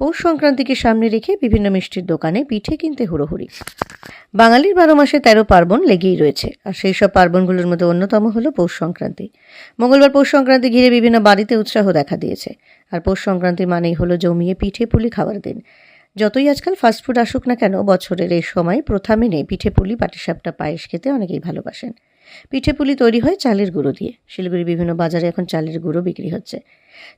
পৌষ সংক্রান্তিকে সামনে রেখে বিভিন্ন মিষ্টির দোকানে পিঠে কিনতে হুড়োহুড়ি। বাঙালির বারো মাসে তেরো পার্বণ লেগেই রয়েছে, আর সেই সব পার্বণগুলোর মধ্যে অন্যতম হলো পৌষ সংক্রান্তি। মঙ্গলবার পৌষ সংক্রান্তি ঘিরে বিভিন্ন বাড়িতে উৎসাহ দেখা দিয়েছে, আর পৌষ সংক্রান্তি মানেই হলো জমিয়ে পিঠে পুলি খাওয়ার দিন। যতই আজকাল ফাস্টফুড আসুক না কেন, বছরের এই সময় প্রথা মেনে পিঠে পুলি, পাটিসাপটা, পায়েস খেতে অনেকেই ভালোবাসেন। পিঠে পুলি তৈরি হয় চালের গুঁড়ো দিয়ে। শিলিগুড়ি বিভিন্ন বাজারে এখন চালের গুঁড়ো বিক্রি হচ্ছে।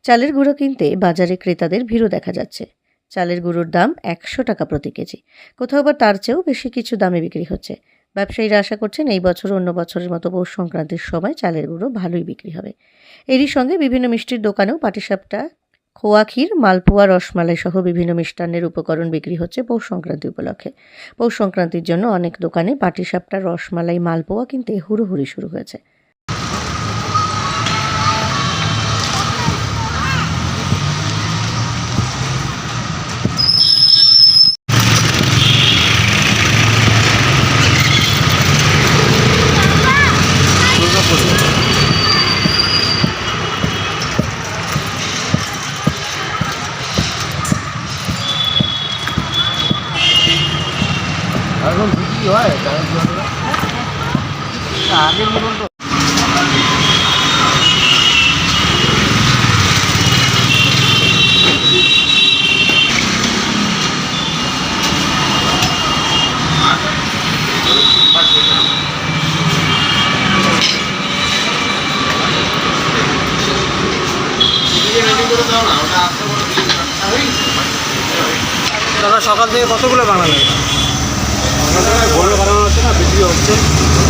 চালের গুঁড়ো কিনতে বাজারে ক্রেতাদের ভিড়ও দেখা যাচ্ছে। চালের গুঁড়োর দাম একশো টাকা প্রতি কেজি। কোথাও বা তার চেয়েও বেশি কিছু দামে বিক্রি হচ্ছে। ব্যবসায়ীরা আশা করছেন এই বছর অন্য বছরের মতো পৌষ সংক্রান্তির সময় চালের গুঁড়ো ভালোই বিক্রি হবে। এরই সঙ্গে বিভিন্ন মিষ্টির দোকানেও পাটিসাপটা খোয়া ক্ষীর, মালপোয়া, রসমালাই সহ বিভিন্ন মিষ্টান্নের উপকরণ বিক্রি হচ্ছে পৌষ সংক্রান্তি উপলক্ষে। পৌষ সংক্রান্তির জন্য অনেক দোকানে পাটিসাপটা, রসমালাই, মালপোয়া কিনতে হুড়োহুড়ি শুরু হয়েছে। এখন বিক্রি হয় আগের মতন তো দাদা সকাল থেকে কতগুলো বানালেন ঘরে বানানো হচ্ছে না বিক্রি হচ্ছে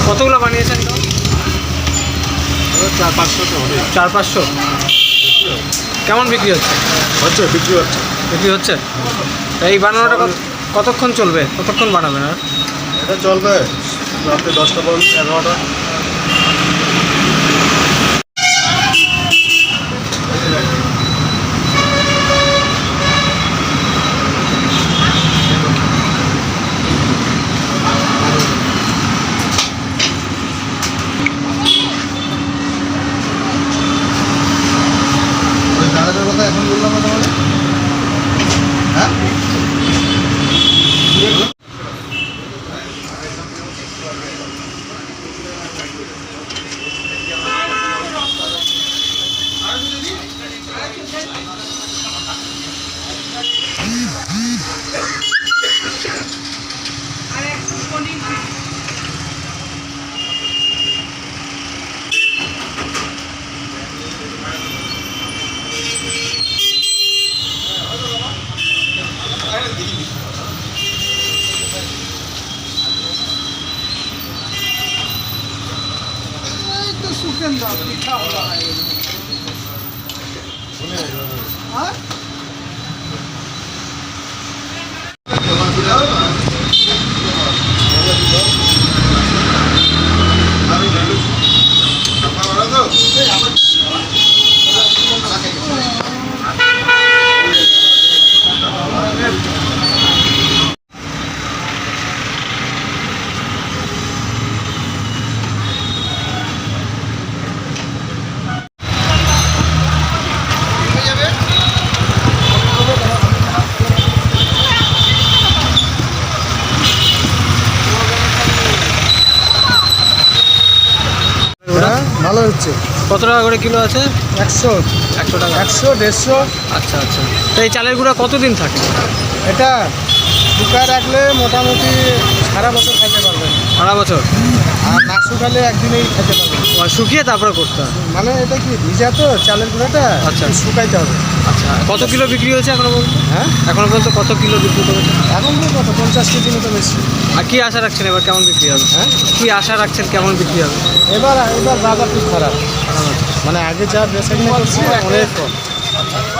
কতগুলো বানিয়েছেন চার পাঁচশো চার পাঁচশো? কেমন বিক্রি হচ্ছে? হচ্ছে বিক্রি হচ্ছে। বিক্রি হচ্ছে? এই বানানোটা কত- কতক্ষণ চলবে? কতক্ষণ বানাবেন আর? এটা চলবে রাত্রে দশটা পর্যন্ত এগারোটা। দাদাটার কথা এখন বললাম না তোমাকে হ্যাঁ হ্যাঁ হচ্ছে। কত টাকা করে কিলো আছে? একশো। একশো টাকা। একশো দেড়শো। আচ্ছা আচ্ছা। তো এই চালের গুঁড়া কতদিন থাকে? এটা শুকায় রাখলে মোটামুটি সারা বছর খাইতে পারবেন। সারা বছর? আর না শুকালে একদিনেই খেতে পারবেন আর শুকিয়ে তারপরে করতে হয়? মানে এটা কি ভিজা তো চালের গুঁড়োটা? আচ্ছা। শুকাইতে হবে। আচ্ছা কত কিলো বিক্রি হয়েছে এখনও পর্যন্ত? হ্যাঁ? এখনও পর্যন্ত কত কিলো বিক্রি করেছে? এখন কত পঞ্চাশ কেজি মতো বেশি। আর কি আশা রাখছেন এবার কেমন বিক্রি হবে? হ্যাঁ? কি আশা রাখছেন কেমন বিক্রি হবে? এবার এবার বাজার খুব খারাপ। মানে আগে যা বেসা কিনে করছি অনেক কম।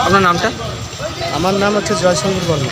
আপনার নামটা? আমার নাম হচ্ছে জয়শঙ্কর বর্মা